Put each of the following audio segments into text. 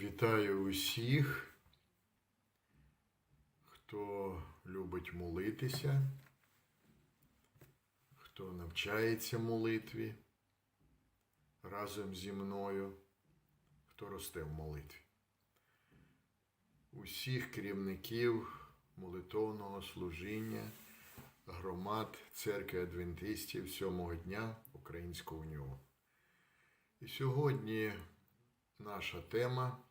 Вітаю усіх, хто любить молитися, хто навчається молитві разом зі мною, хто росте в молитві. Усіх керівників молитовного служіння громад церкви Адвентистів сьомого дня Українського уніону. І сьогодні наша тема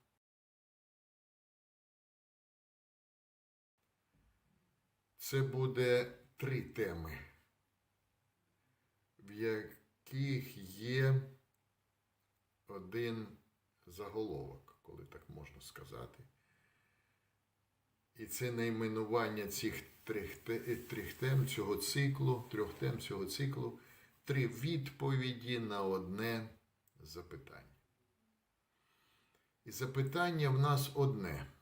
це буде три теми, в яких є один заголовок, коли так можна сказати. І це найменування цих трьох, трьох тем цього циклу, трьох тем цього циклу, три відповіді на одне запитання. І запитання в нас одне.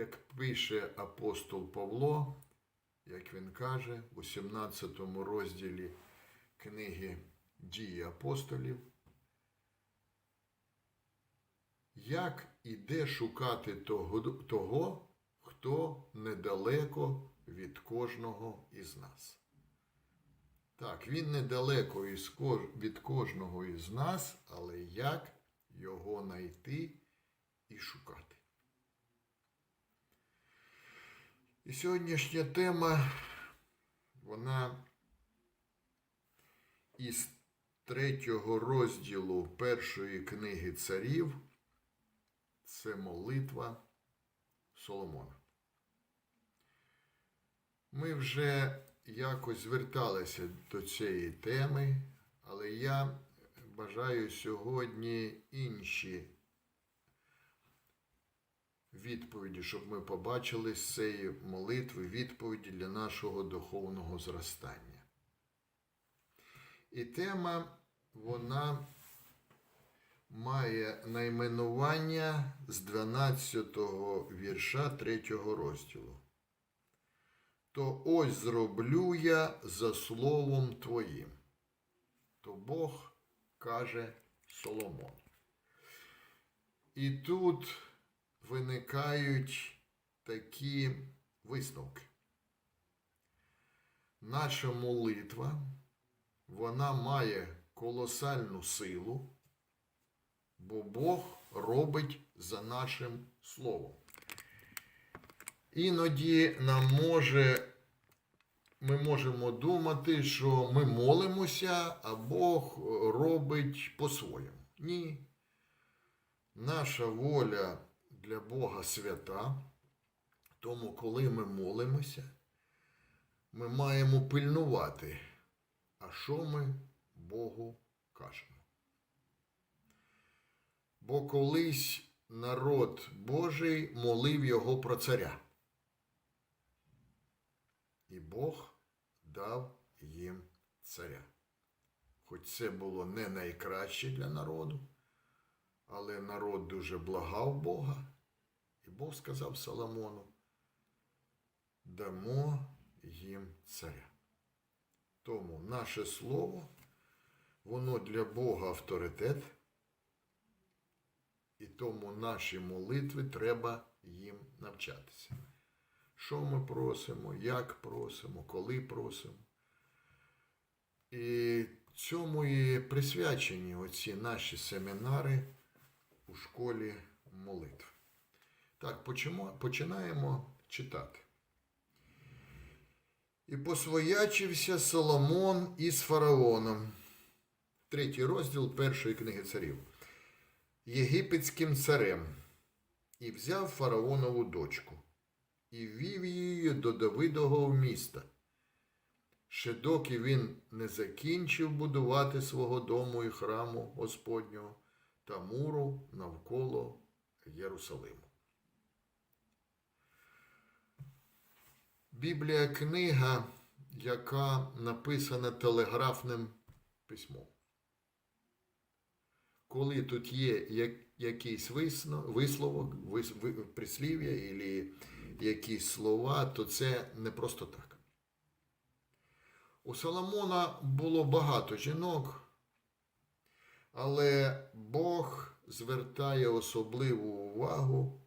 Як пише апостол Павло, як він каже у 17 розділі книги Дії апостолів, як і де шукати того, того, хто недалеко від кожного із нас. Так, він недалеко від кожного із нас, але як його знайти і шукати. І сьогоднішня тема, вона із третього розділу першої книги царів. Це молитва Соломона. Ми вже якось зверталися до цієї теми, але я бажаю сьогодні інші відповіді, щоб ми побачили з цієї молитви відповіді для нашого духовного зростання. І тема, вона має найменування з 12-го вірша 3 розділу. То ось зроблю я за словом твоїм. То Бог каже Соломон. І тут виникають такі висновки. Наша молитва, вона має колосальну силу, бо Бог робить за нашим словом. Іноді нам може, ми можемо думати, що ми молимося, а Бог робить по-своєму. Ні. Наша воля для Бога свята, тому коли ми молимося, ми маємо пильнувати, а що ми Богу кажемо. Бо колись народ Божий молив його про царя. І Бог дав їм царя. Хоч це було не найкраще для народу, але народ дуже благав Бога. І Бог сказав Соломону, дамо їм царя. Тому наше слово, воно для Бога авторитет, і тому наші молитви треба їм навчатися. Що ми просимо, як просимо, коли просимо. І цьому і присвячені оці наші семінари у школі молитв. Так, починаємо читати. І посвоячився Соломон із фараоном. Третій розділ першої книги царів. Єгипетським царем. І взяв фараонову дочку, і вів її до Давидового міста. Ще доки він не закінчив будувати свого дому і храму Господнього та муру навколо Єрусалиму. Біблія книга, яка написана телеграфним письмом. Коли тут є якийсь висловок, вис- ви- прислів'я або якісь слова, то це не просто так. У Соломона було багато жінок, Але Бог звертає особливу увагу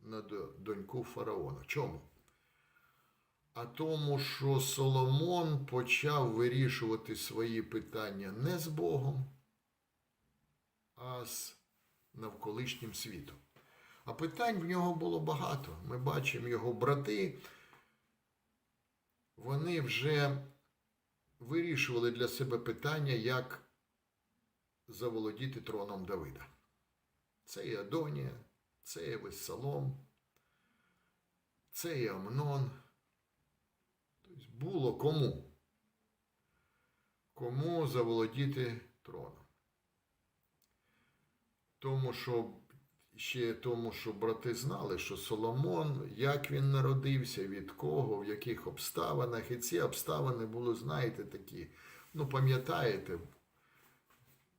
на доньку фараона. Чому? А тому, що Соломон почав вирішувати свої питання не з Богом, а з навколишнім світом. А питань в нього було багато. Ми бачимо його брати, вони вже вирішували для себе питання, як заволодіти троном Давида. Це і Адонія, це і Вессалом, це і Амнон. Було кому? Кому заволодіти троном. Тому що ще тому, що брати знали, що Соломон, як він народився, від кого, в яких обставинах. І ці обставини були, знаєте, такі. Ну, пам'ятаєте,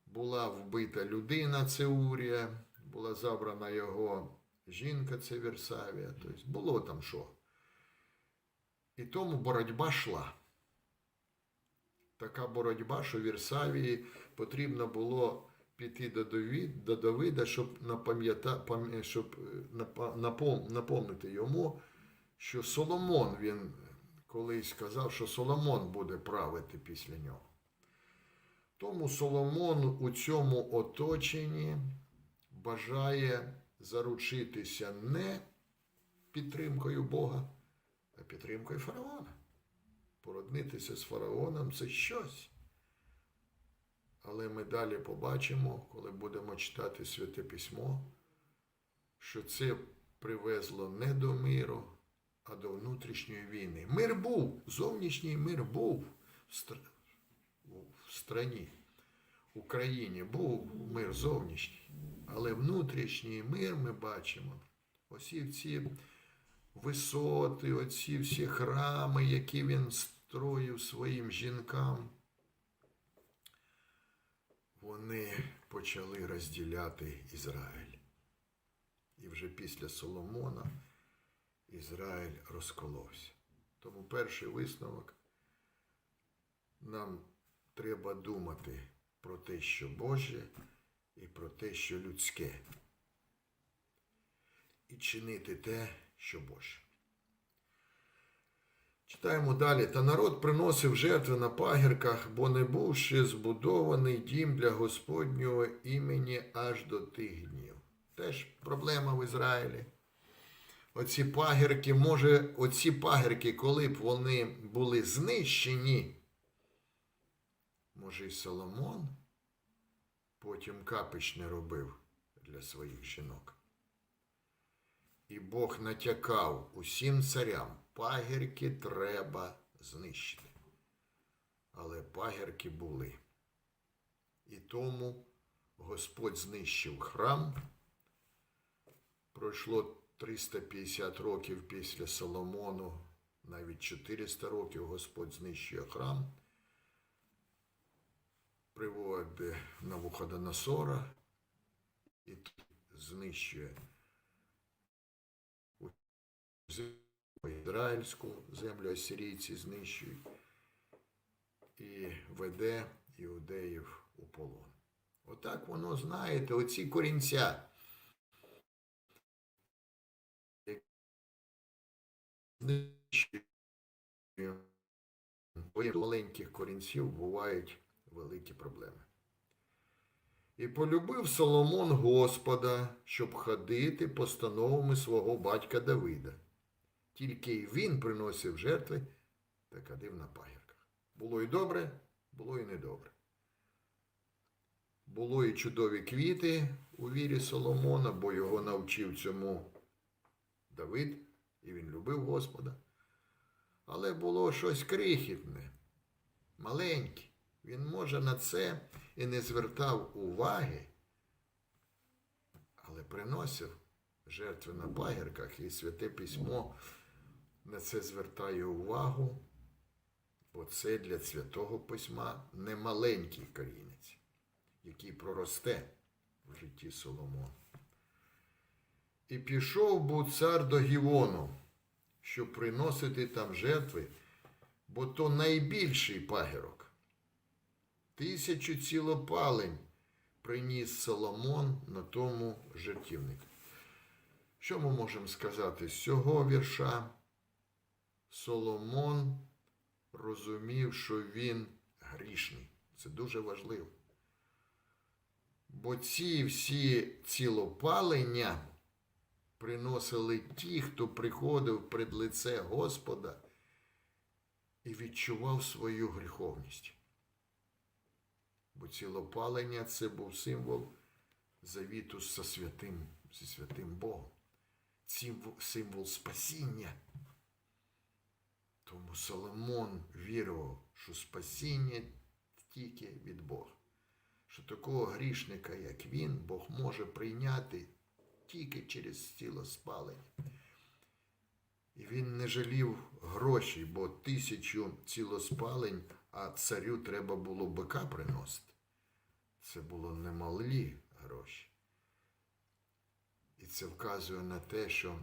була вбита людина, це Урія, була забрана його жінка, це. Тобто було там що. І тому боротьба йшла. Така боротьба, що Вірсавії потрібно було піти до, Давід, до Давида, щоб, щоб е, напомнити йому, що Соломон, він колись сказав, що Соломон буде правити після нього. Тому Соломон у цьому оточенні бажає заручитися не підтримкою Бога, а підтримкою фараона. Породнитися з фараоном це щось. Але ми далі побачимо, коли будемо читати Святе Письмо, що це привезло не до миру, а до внутрішньої війни. Мир був, зовнішній мир був в стр- в страні, в Україні був мир зовнішній. Але внутрішній мир ми бачимо. Осі ці висоти, оці всі храми, які він строїв своїм жінкам, вони почали розділяти Ізраїль. І вже після Соломона Ізраїль розколовся. Тому перший висновок нам треба думати про те, що Боже, і про те, що людське. І чинити те, що Боже. Читаємо далі. Та народ приносив жертви на пагірках, бо не був ще збудований дім для Господнього імені аж до тих днів. Теж проблема в Ізраїлі. Оці пагірки, може, оці пагірки, коли б вони були знищені, може, і Соломон потім капич не робив для своїх жінок. І Бог натякав усім царям, пагірки треба знищити. Але пагірки були. І тому Господь знищив храм. Пройшло 350 років після Соломону, навіть 400 років Господь знищує храм. Приводить Навуходоносора і знищує землю ізраїльську, землю асирійці знищують і веде іудеїв у полон. Отак воно, знаєте, оці корінця. У маленьких корінців бувають великі проблеми. І полюбив Соломон Господа, щоб ходити постановами свого батька Давида. Тільки він приносив жертви та кадив на пагірках. Було і добре, було і недобре. Було і чудові квіти у вірі Соломона, бо його навчив цьому Давид, і він любив Господа. Але було щось крихітне, маленьке. Він, може, на це і не звертав уваги, але приносив жертви на пагірках, і святе письмо на це звертає увагу, бо це для святого письма не маленький корінець, який проросте в житті Соломона. І пішов був цар до Гівону, щоб приносити там жертви, бо то найбільший пагірок. Тисячу цілопалень приніс Соломон на тому жертівнику. Що ми можемо сказати з цього вірша? Соломон розумів, що він грішний. Це дуже важливо. Бо ці всі цілопалення приносили ті, хто приходив пред лице Господа і відчував свою гріховність. Бо цілопалення це був символ завіту зі святим, зі святим Богом. Символ, спасіння. Тому Соломон вірував, що спасіння тільки від Бога. Що такого грішника, як він, Бог може прийняти тільки через цілоспалення. І він не жалів грошей, бо тисячу цілоспалень, а царю треба було бика приносити. Це було немалі гроші. І це вказує на те, що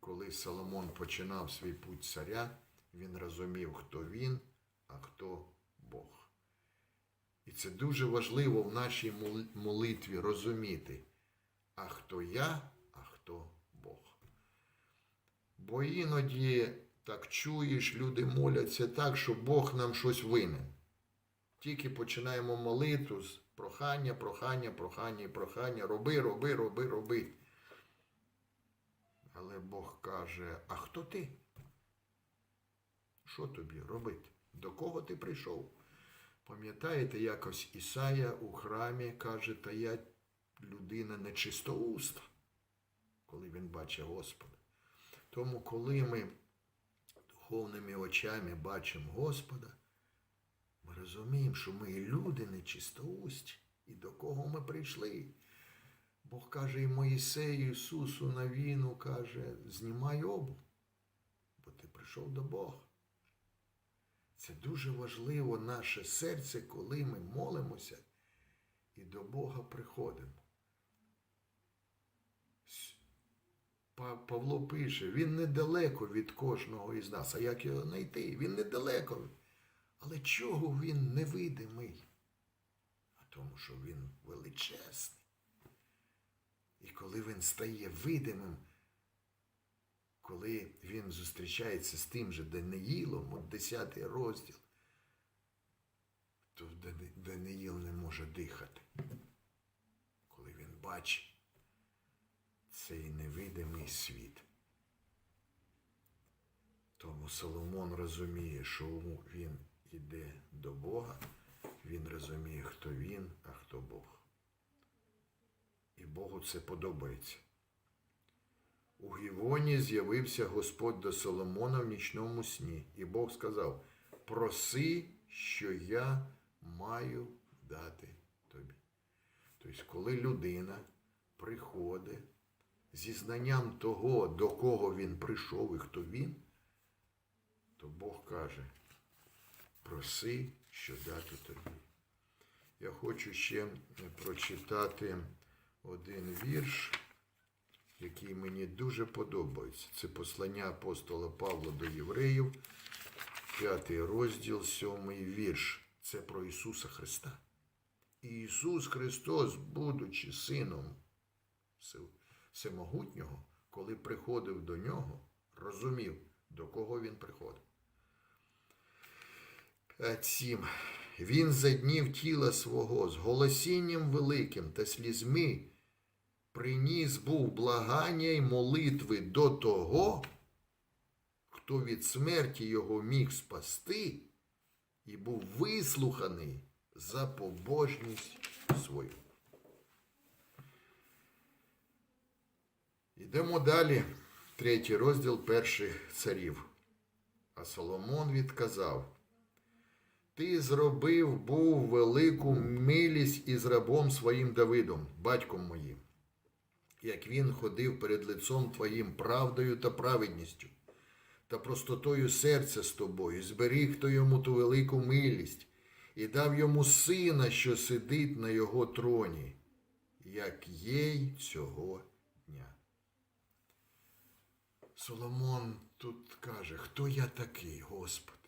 коли Соломон починав свій путь царя, він розумів, хто він, а хто Бог. І це дуже важливо в нашій молитві розуміти, а хто я, а хто Бог. Бо іноді так чуєш, люди моляться так, що Бог нам щось винен. Тільки починаємо молитву з прохання, прохання, прохання і прохання. Роби, роби, роби, роби. Але Бог каже: а хто ти? Що тобі робити? До кого ти прийшов? Пам'ятаєте, якось Ісая у храмі каже, та я людина нечистоуста, коли він бачить Господа. Тому, коли ми духовними очами бачимо Господа, ми розуміємо, що ми люди нечистоусті, і до кого ми прийшли. Бог каже і Моїсею, Ісусу на війну, каже, знімай обув, бо ти прийшов до Бога. Це дуже важливо наше серце, коли ми молимося і до Бога приходимо. Павло пише, він недалеко від кожного із нас. А як його знайти? Він недалеко. Але чого він невидимий? А тому, що він величезний. І коли він стає видимим, коли він зустрічається з тим же Даниїлом, от 10 розділ, то Даниїл не може дихати. Коли він бачить цей невидимий світ. Тому Соломон розуміє, що він йде до Бога, він розуміє, хто він, а хто Бог. І Богу це подобається. У Гівоні з'явився Господь до Соломона в нічному сні, і Бог сказав: проси, що я маю дати тобі. Тобто, коли людина приходить зі знанням того, до кого він прийшов і хто він, то Бог каже, проси, що дати тобі. Я хочу ще прочитати один вірш, який мені дуже подобається. Це послання апостола Павла до євреїв, п'ятий розділ, сьомий вірш. Це про Ісуса Христа. Ісус Христос, будучи сином Всемогутнього, коли приходив до нього, розумів, до кого він приходив. 5.7. Він за днів тіла свого з голосінням великим та слізьми приніс був благання й молитви до того, хто від смерті його міг спасти, і був вислуханий за побожність свою. Йдемо далі. Третій розділ перших царів. А Соломон відказав. Ти зробив був велику милість із рабом своїм Давидом, батьком моїм, як він ходив перед лицом твоїм правдою та праведністю, та простотою серця з тобою, зберіг то йому ту велику милість, і дав йому сина, що сидить на його троні, як їй цього дня. Соломон тут каже, хто я такий, Господи?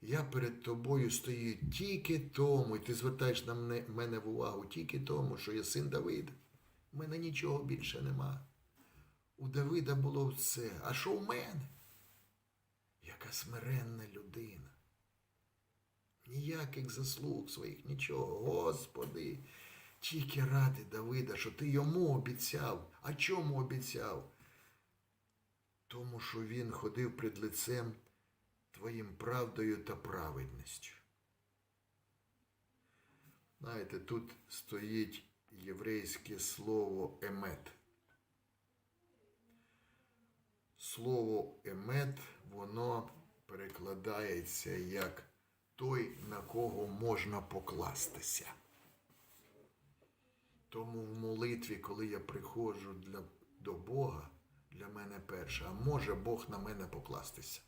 Я перед тобою стою тільки тому, і ти звертаєш на мене, в увагу тільки тому, що я син Давида. У мене нічого більше нема. У Давида було все. А що в мене? Яка смиренна людина. Ніяких заслуг своїх, нічого. Господи, тільки ради Давида, що ти йому обіцяв. А чому обіцяв? Тому що він ходив пред лицем твоїм правдою та праведністю. Знаєте, тут стоїть єврейське слово емет. Слово емет, воно перекладається як той, на кого можна покластися. Тому в молитві, коли я приходжу для, до Бога, для мене перше, а може Бог на мене покластися?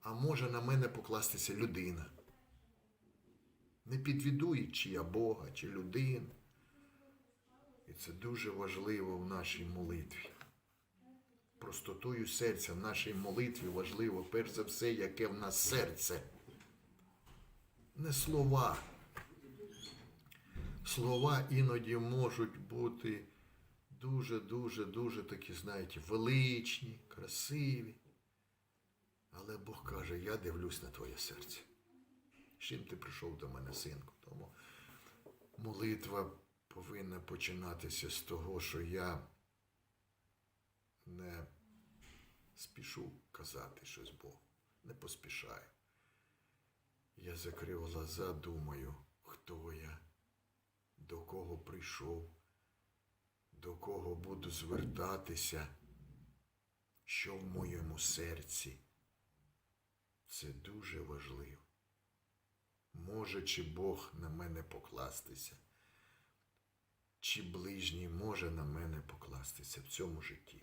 А може на мене покластися людина? Не підвідуючи я Бога чи людину. І це дуже важливо в нашій молитві. Простотою серця в нашій молитві важливо, перш за все, яке в нас серце. Не слова. Слова іноді можуть бути дуже-дуже, дуже такі, знаєте, величні, красиві. Але Бог каже, я дивлюсь на твоє серце. З чим ти прийшов до мене, синку? Тому молитва повинна починатися з того, що я не спішу казати щось Богу, не поспішаю. Я закрив глаза, думаю, хто я, до кого прийшов, до кого буду звертатися, що в моєму серці. Це дуже важливо. Може чи Бог на мене покластися, чи ближній може на мене покластися в цьому житті.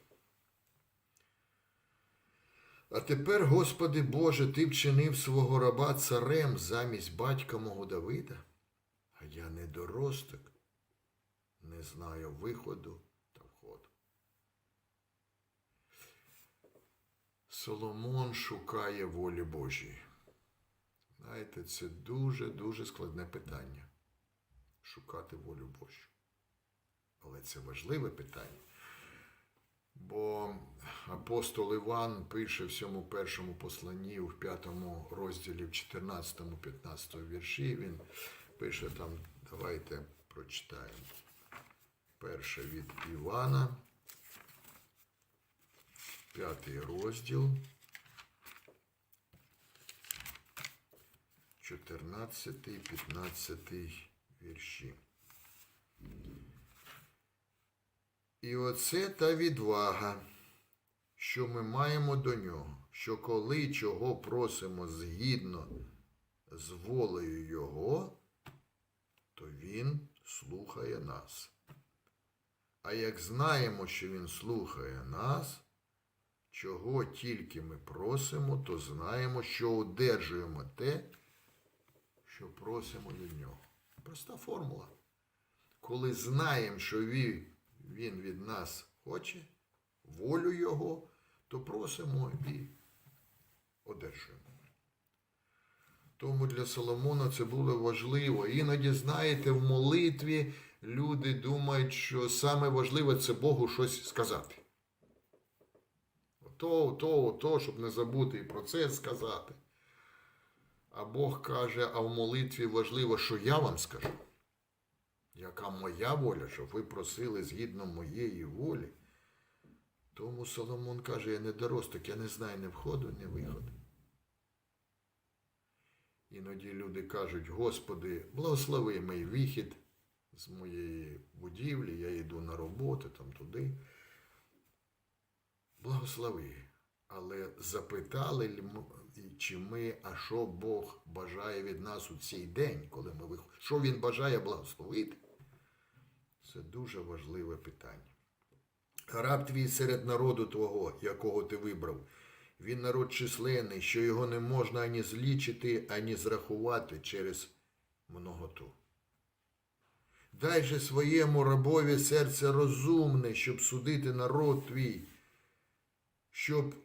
А тепер, Господи Боже, Ти вчинив свого раба царем замість батька мого Давида, а я недоросток, не знаю виходу та входу. Соломон шукає волі Божої. Знаєте, це дуже-дуже складне питання. Шукати волю Божу. Але це важливе питання. Бо апостол Іван пише в цьому першому посланні, в п'ятому розділі, в 14-15 вірші, він пише там, давайте прочитаємо. Перше від Івана, п'ятий розділ, 14-15 вірші. І оце та відвага, що ми маємо до нього, що коли чого просимо згідно з волею Його, то Він слухає нас. А як знаємо, що Він слухає нас, чого тільки ми просимо, то знаємо, що одержуємо те, що просимо від нього. Проста формула. Коли знаємо, що він, від нас хоче, волю Його, то просимо і одержуємо. Тому для Соломона це було важливо. Іноді, знаєте, в молитві люди думають, що саме важливе це Богу щось сказати. То, то, то, щоб не забути і про це сказати. А Бог каже, а в молитві важливо, що я вам скажу. Яка моя воля, щоб ви просили згідно моєї волі. Тому Соломон каже, я недоросток, я не знаю ні входу, ні виходу. Іноді люди кажуть, Господи, благослови мій вихід з моєї будівлі, я йду на роботу, там туди. Благослови. Але запитали, чи ми, а що Бог бажає від нас у цей день, коли ми виходимо? Що Він бажає благословити? Це дуже важливе питання. Раб твій серед народу твого, якого ти вибрав, він народ численний, що його не можна ані злічити, ані зрахувати через многоту. Дай же своєму рабові серце розумне, щоб судити народ твій, щоб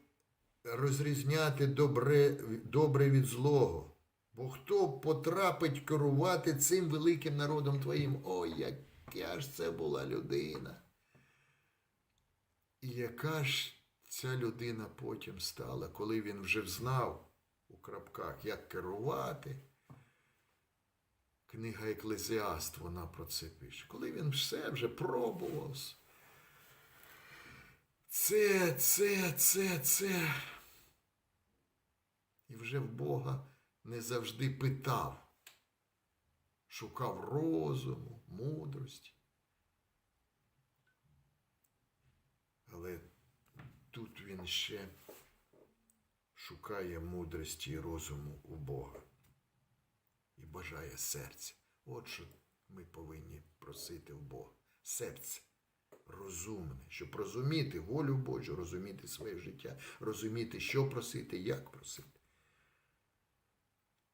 розрізняти добре, добре від злого. Бо хто потрапить керувати цим великим народом твоїм? Ой, яка ж це була людина. І яка ж ця людина потім стала, коли він вже знав у крапках, як керувати. Книга Еклезіаст, вона про це пише. Коли він все вже пробував. Це, це, це, це. І вже в Бога не завжди питав, шукав розуму, мудрості. Але тут він ще шукає мудрості і розуму у Бога і бажає серця. От що ми повинні просити в Бога. Серце розумне, щоб розуміти волю Божу, розуміти своє життя, розуміти, що просити, як просити.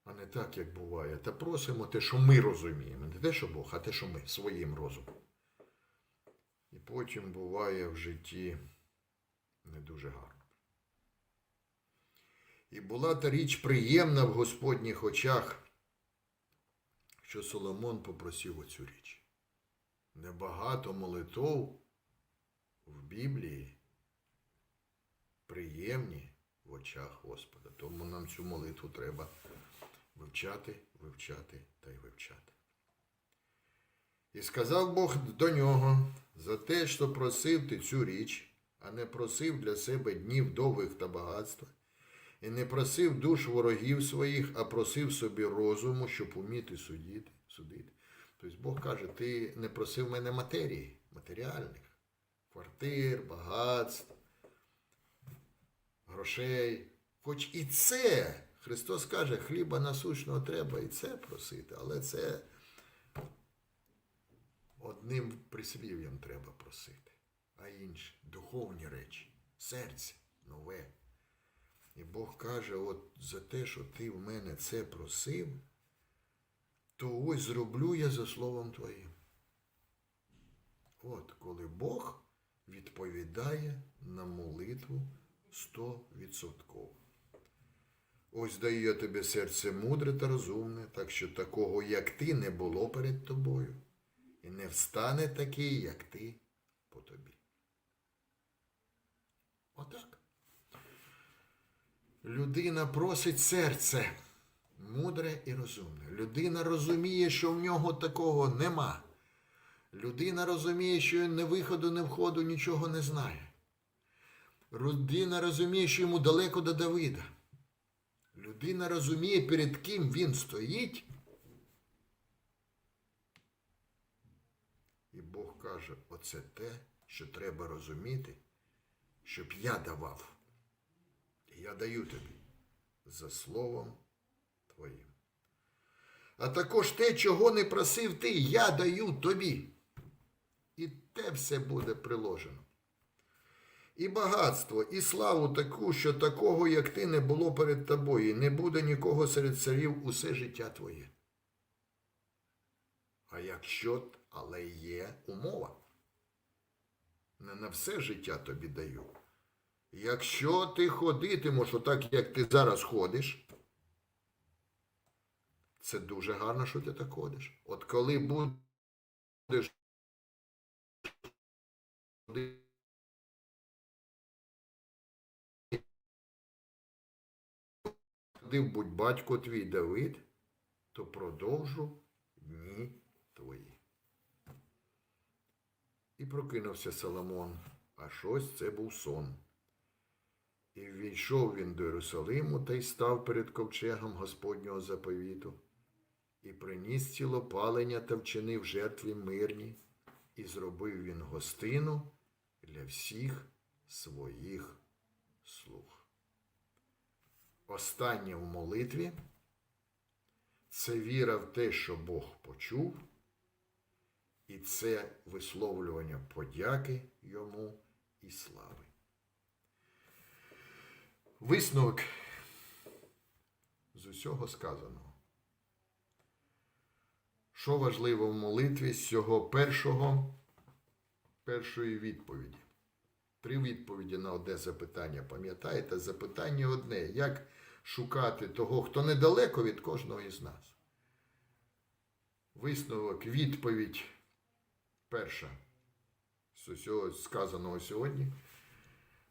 А не так, як буває. Та просимо те, що ми розуміємо. Не те, що Бог, а те, що ми своїм розумом. І потім буває в житті не дуже гарно. І була та річ приємна в Господніх очах, що Соломон попросив оцю річ. Небагато молитов Біблії приємні в очах Господа. Тому нам цю молитву треба вивчати, вивчати та й вивчати. І сказав Бог до нього за те, що просив ти цю річ, а не просив для себе днів довгих та багатства, і не просив душ ворогів своїх, а просив собі розуму, щоб уміти судити. судити. Тобто Бог каже, ти не просив мене матерії, матеріальних, квартир, багатств, грошей. Хоч і це, Христос каже, хліба насущного треба і це просити, але це одним прислів'ям треба просити, а інші духовні речі, серце нове. І Бог каже, от за те, що ти в мене це просив, то ось зроблю я за словом твоїм. От коли Бог відповідає на молитву стовідсотково. Ось даю я тобі серце мудре та розумне, так що такого, як ти, не було перед тобою, і не встане такий, як ти по тобі. Отак. Людина просить серце мудре і розумне. Людина розуміє, що в нього такого нема. Людина розуміє, що не виходу, не входу нічого не знає. Людина розуміє, що йому далеко до Давида. Людина розуміє, перед ким він стоїть. І Бог каже, оце те, що треба розуміти, щоб я давав. Я даю тобі за словом твоїм. А також те, чого не просив ти, я даю тобі. І те все буде приложено. І багатство, і славу таку, що такого, як ти, не було перед тобою, не буде нікого серед царів усе життя твоє. А якщо, але є умова. Не на все життя тобі даю. Якщо ти ходитимеш отак, як ти зараз ходиш, це дуже гарно, що ти так ходиш. От коли будеш ходив будь батько твій Давид, то продовжу дні твої. І прокинувся Соломон, а щось це був сон. І ввійшов він до Єрусалиму та й став перед ковчегом Господнього заповіту, і приніс цілопалення та вчинив жертві мирні, і зробив він гостину для всіх своїх слуг. Останнє в молитві це віра в те, що Бог почув, і це висловлювання подяки йому і слави. Висновок з усього сказаного. Що важливо в молитві з цього першого, першої відповіді? Три відповіді на одне запитання. Пам'ятаєте? Запитання одне. Як шукати того, хто недалеко від кожного із нас? Висновок, відповідь перша з усього сказаного сьогодні.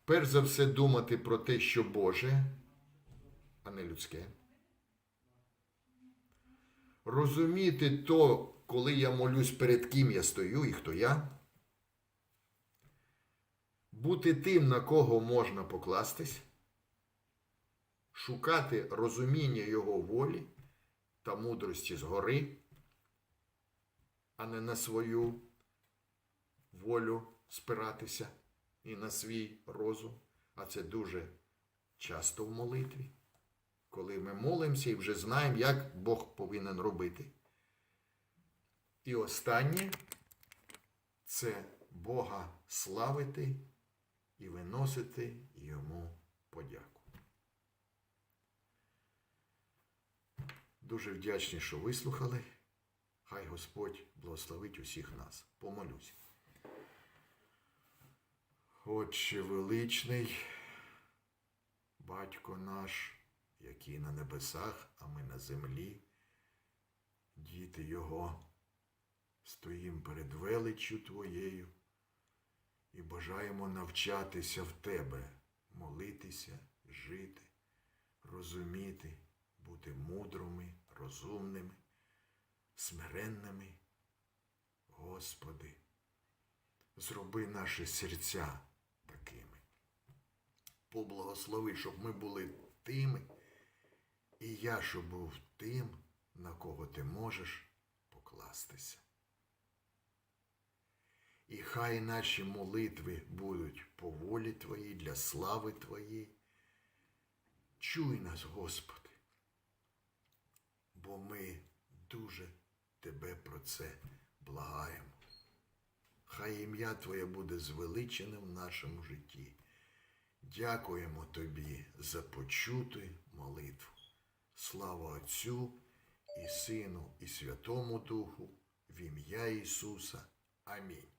Перш за все думати про те, що Боже, а не людське. Розуміти то, коли я молюсь, перед ким я стою і хто я. Бути тим, на кого можна покластись, шукати розуміння Його волі та мудрості згори, а не на свою волю спиратися і на свій розум. А це дуже часто в молитві, коли ми молимося і вже знаємо, як Бог повинен робити. І останнє це Бога славити і виносити йому подяку. Дуже вдячні, що вислухали. Хай Господь благословить усіх нас. Помолюсь. Отче величний, батько наш, який на небесах, а ми на землі, діти Його, стоїм перед величчю Твоєю і бажаємо навчатися в Тебе, молитися, жити, розуміти, бути мудрими, розумними, смиренними. Господи, зроби наші серця такими. Поблагослови, щоб ми були тими, і я, щоб був тим, на кого ти можеш покластися. І хай наші молитви будуть по волі Твоїй, для слави Твоєї. Чуй нас, Господи, бо ми дуже Тебе про це благаємо. Хай ім'я Твоє буде звеличене в нашому житті. Дякуємо Тобі за почуту молитву. Слава Отцю і Сину, і Святому Духу, в ім'я Ісуса. Амінь.